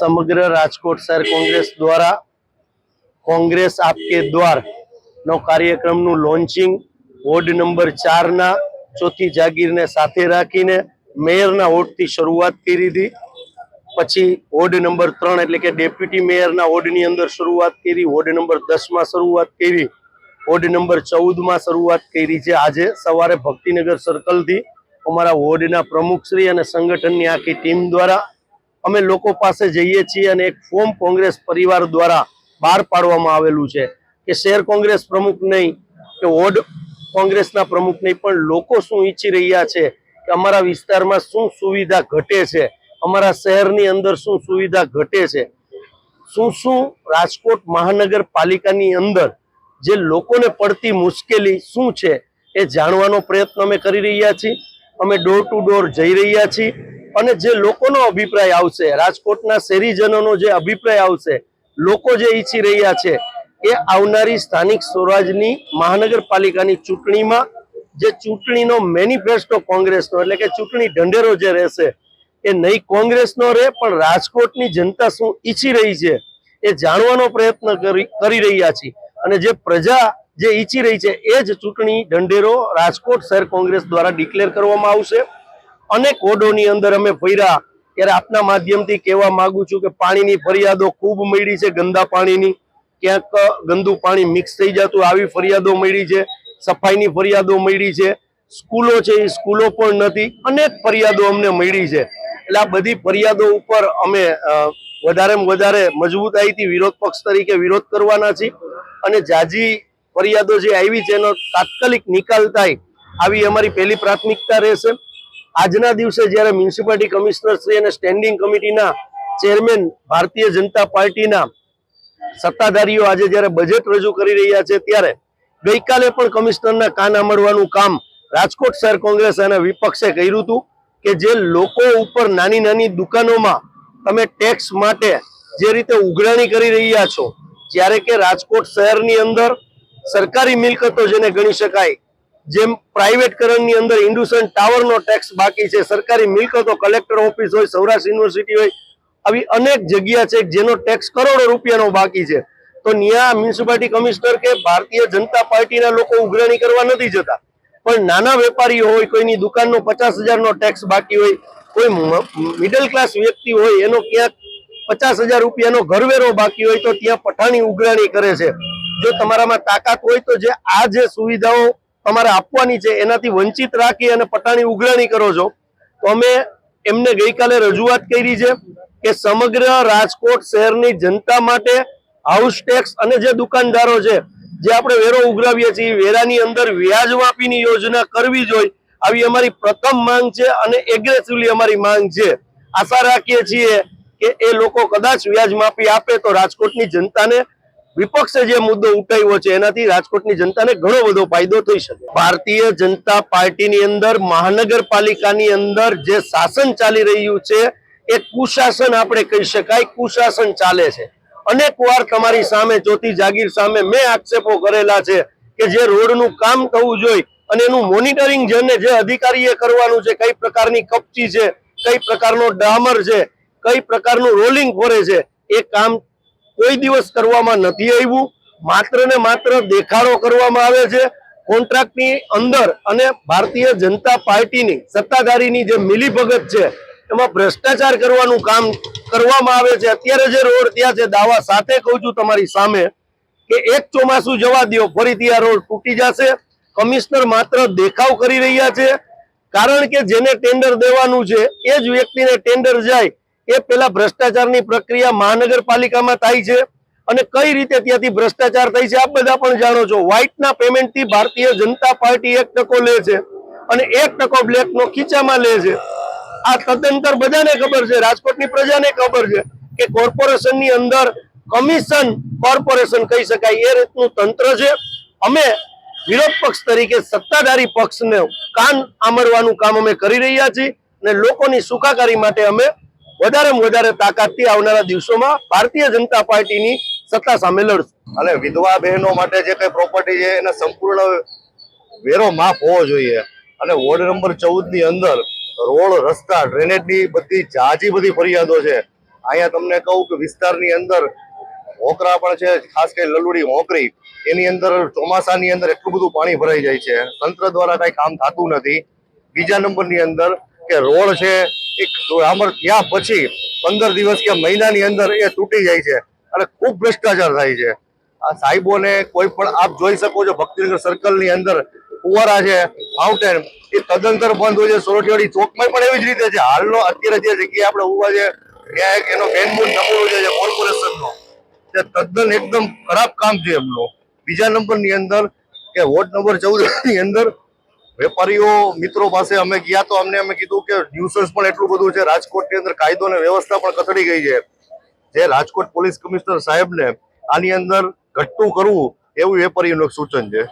સમગ્ર રાજકોટ શહેર કોંગ્રેસ દ્વારા કોંગ્રેસ આપકે દ્વાર નો કાર્યક્રમનું લોન્ચિંગ વોર્ડ નંબર ચારના ચોથી જાગીરને સાથે રાખીને મેયરના વોર્ડથી શરૂઆત કરી હતી પછી વોર્ડ નંબર ત્રણ એટલે કે ડેપ્યુટી મેયરના વોર્ડની અંદર શરૂઆત કરી, વોર્ડ નંબર દસમાં શરૂઆત કરી, વોર્ડ નંબર ચૌદમાં શરૂઆત કરી છે આજે સવારે ભક્તિનગર સર્કલથી અમારા વોર્ડના પ્રમુખશ્રી અને સંગઠનની આખી ટીમ દ્વારા અમે લોકો પાસે જઈએ છીએ અને એક ફોર્મ કોંગ્રેસ પરિવાર દ્વારા બહાર પાડવામાં આવેલું છે કે શહેર કોંગ્રેસ પ્રમુખ નહીં, કે વોર્ડ કોંગ્રેસના પ્રમુખ નહીં, પણ લોકો શું ઈચ્છી રહ્યા છે કે અમારા વિસ્તારમાં શું સુવિધા ઘટે છે, અમારા શહેરની અંદર શું સુવિધા ઘટે છે, શું શું રાજકોટ મહાનગરપાલિકાની અંદર જે લોકોને પડતી મુશ્કેલી શું છે એ જાણવાનો પ્રયત્ન અમે કરી રહ્યા છીએ. અમે ડોર ટુ ડોર જઈ રહ્યા છીએ. અને જે લોકોનો અભિપ્રાય આવશે, રાજકોટના શહેરીજનોનો જે અભિપ્રાય આવશે, લોકો જે ઈચ્છી રહ્યા છે એ આવનારી સ્થાનિક સ્વરાજની મહાનગરપાલિકાની ચૂંટણીમાં જે ચૂંટણીનો મેનિફેસ્ટો કોંગ્રેસનો, એટલે કે ચૂંટણી ઢંઢેરો જે રહેશે, એ નહીં કોંગ્રેસનો રહે, પણ રાજકોટની જનતા શું ઈચ્છી રહી છે એ જાણવાનો પ્રયત્ન કરી રહ્યા છીએ. અને જે પ્રજા જે ઈચ્છી રહી છે, એ જ ચૂંટણી ઢંઢેરો રાજકોટ શહેર કોંગ્રેસ દ્વારા ડિક્લેર કરવામાં આવશે. અનેક ઓડોની અંદર અમે ફર્યા ત્યારે આપના માધ્યમથી કહેવા માંગુ છું કે પાણીની ફરિયાદો ખૂબ મળી છે ગંદા પાણીની. ક્યાંક ગંદુ પાણી મિક્સ થઈ જતું આવી ફરિયાદો મળી છે. સફાઈની ફરિયાદો મળી છે. સ્કૂલો છે એ સ્કૂલો પણ નથી. અનેક ફરિયાદો અમને મળી છે. એટલે આ બધી ફરિયાદો ઉપર અમે વધારેમાં વધારે મજબૂતાઈથી વિરોધ પક્ષ તરીકે વિરોધ કરવાના છીએ. અને જાજી ફરિયાદો જે આવી છે એનો તાત્કાલિક નિકાલ થાય, આવી અમારી પહેલી પ્રાથમિકતા રહેશે. આજના દિવસે જ્યારે મ્યુનિસિપાલિટી કમિશનર શ્રી અને સ્ટેન્ડિંગ કમિટીના ચેરમેન ભારતીય જનતા પાર્ટીના સત્તાધારીઓ આજે જ્યારે બજેટ રજૂ કરી રહ્યા છે ત્યારે ગઈકાલે પણ કમિશનરના કાન આંબળવાનું કામ રાજકોટ શહેર કોંગ્રેસ અને વિપક્ષે કર્યું હતું કે જે લોકો ઉપર નાની નાની દુકાનોમાં તમે ટેક્સ માટે જે રીતે ઉઘરાણી કરી રહ્યા છો, જ્યારે કે રાજકોટ શહેરની અંદર સરકારી મિલકતો જેને ગણી શકાય જેમ પ્રાઇવેટકરણની અંદર ઇન્ડુસન ટાવરનો ટેક્સ બાકી છે, સરકારી મિલકતો કલેક્ટર ઓફિસ હોય, સૌરાષ્ટ્ર યુનિવર્સિટી હોય, આવી અનેક જગ્યા છે જેનો ટેક્સ કરોડો રૂપિયાનો બાકી છે. તો ન્યા મ્યુનિસિપાલિટી કમિશનર કે ભારતીય જનતા પાર્ટીના લોકો ઉઘરાણી કરવા નથી જતા. પણ નાના વેપારીઓ હોય, કોઈની દુકાનનો પચાસ હજારનો ટેક્સ બાકી હોય, કોઈ મિડલ ક્લાસ વ્યક્તિ હોય, એનો ક્યાંક પચાસ હજાર રૂપિયાનો ઘરવેરો બાકી હોય, તો ત્યાં પઠાણી ઉઘરાણી કરે છે. જો તમારામાં તાકાત હોય, તો જે આ જે સુવિધાઓ તમારે આપવાની છે, એનાથી વંચિત રાખી અને પટાણી ઉઘરાણી કરો છો. તો અમે એમને ગઈકાલે રજૂઆત કરી છે કે સમગ્ર રાજકોટ શહેરની જનતા માટે હાઉસ ટેક્સ અને જે દુકાનદારો છે, જે આપણે વેરો ઉઘરાવીએ છીએ વેરાની અંદર વ્યાજ માફીની યોજના કરવી જોઈએ. આવી અમારી પ્રથમ માંગ છે અને એગ્રેસિવલી અમારી માંગ છે. આશા રાખીએ છીએ કે એ લોકો કદાચ વ્યાજ માફી આપે તો રાજકોટની જનતાને વિપક્ષે જે મુદ્દો ઉઠાવ્યો છે, એનાથી રાજકોટની જનતાને ઘણો બધો ફાયદો થઈ શકે. ભારતીય જનતા પાર્ટીની અંદર, મહાનગરપાલિકાની અંદર જે શાસન ચાલી રહ્યું છે, એ કુશાસન આપણે કહી શકાય, કુશાસન ચાલે છે. અનેક વાર તમારી સામે ચોથી જાગીર સામે મેં આક્ષેપો કરેલા છે કે જે રોડનું કામ થવું જોઈએ અને એનું મોનિટરિંગ જેને જે અધિકારીએ કરવાનું છે, કઈ પ્રકારની કપચી છે, કઈ પ્રકારનો ડામર છે, કઈ પ્રકારનું રોલિંગ ફોરે છે, એ કામ કોઈ દિવસ કરવામાં નથી આવ્યું. માત્ર ને માત્ર દેખાડો કરવામાં આવે છે. કોન્ટ્રાક્ટની અંદર અને ભારતીય જનતા પાર્ટીની સત્તાધારીની જે મિલીભગત છે, એમાં ભ્રષ્ટાચાર કરવાનું કામ કરવામાં આવે છે. અત્યારે જે રોડ ત્યાં છે, દાવા સાથે કહું છું તમારી સામે કે એક ચોમાસું જવા દો ફરીથી આ રોડ તૂટી જશે. કમિશનર માત્ર દેખાવ કરી રહ્યા છે. કારણ કે જેને ટેન્ડર દેવાનું છે, એ જ વ્યક્તિને ટેન્ડર જાય. એ પેલા ભ્રષ્ટાચારની પ્રક્રિયા મહાનગરપાલિકામાં થાય છે અને કઈ રીતે ત્યાંથી ભ્રષ્ટાચાર થાય છે આપ બધા પણ જાણો છો. વ્હાઇટના પેમેન્ટથી ભારતીય જનતા પાર્ટી એક ટકો લે છે અને એક ટકો બ્લેકનો ખીચામાં લે છે. આ તદંતર બધાને ખબર છે, રાજકોટની પ્રજાને ખબર છે કે કોર્પોરેશનની અંદર કમિશન કોર્પોરેશન કહી શકાય. એ રીતનું તંત્ર છે. અમે વિરોધ પક્ષ તરીકે સત્તાધારી પક્ષને કાન આમરવાનું કામ અમે કરી રહ્યા છીએ અને લોકોની સુખાકારી માટે અમે વધારેમાં વધારે તાકાતથી આવનારા દિવસોમાં ભારતીય જનતા પાર્ટીની સત્તા સામે લડશું. અને વિધવા બહેનો માટે જે કઈ પ્રોપર્ટી છે, એના સંપૂર્ણ વેરો માફ હોવો જોઈએ. અને વોર્ડ નંબર ચૌદની અંદર રોડ, રસ્તા ડ્રેનેજની બધી જાજી બધી ફરિયાદો છે. અહીંયા તમને કહું કે વિસ્તારની અંદર હોકરા પણ છે, ખાસ કરી લલુડી હોકરી. એની અંદર ચોમાસાની અંદર એટલું બધું પાણી ભરાઈ જાય છે. તંત્ર દ્વારા કઈ કામ થતું નથી. બીજા નંબરની અંદર કે રોડ છે, એક આમર ત્યાં પછી પંદર દિવસ કે મહિનાની અંદર એ તૂટી જાય છે અને ખૂબ ભ્રષ્ટાચાર થાય છે. આ સાહેબોને કોઈ પણ આપ જોઈ શકો છો, ભક્તિનગર સર્કલની અંદર ફુવારા છે ફાઉન્ટેન એ તદંતર બંધ હોય છે. સોરઠિયાળી ચોકમાં પણ એવી જ રીતે છે. હાલનો અત્યારે જે જગ્યાએ આપણે ઊભા છે, ત્યાં એક એનો મેનમૂન નમૂનો છે કોર્પોરેશનનો તે તદ્દન એકદમ ખરાબ કામ છે એમનું. બીજા નંબરની અંદર, કે વોર્ડ નંબર ચૌદની અંદર વેપારીઓ, મિત્રો પાસે અમે ગયા તો અમને અમે કીધું કે ન્યુસન્સ પણ એટલું બધું છે, રાજકોટની અંદર કાયદો અને વ્યવસ્થા પણ કથળી ગઈ છે. જે રાજકોટ પોલીસ કમિશનર સાહેબને આની અંદર ઘટતું કરવું, એવું વેપારીઓનું સૂચન છે.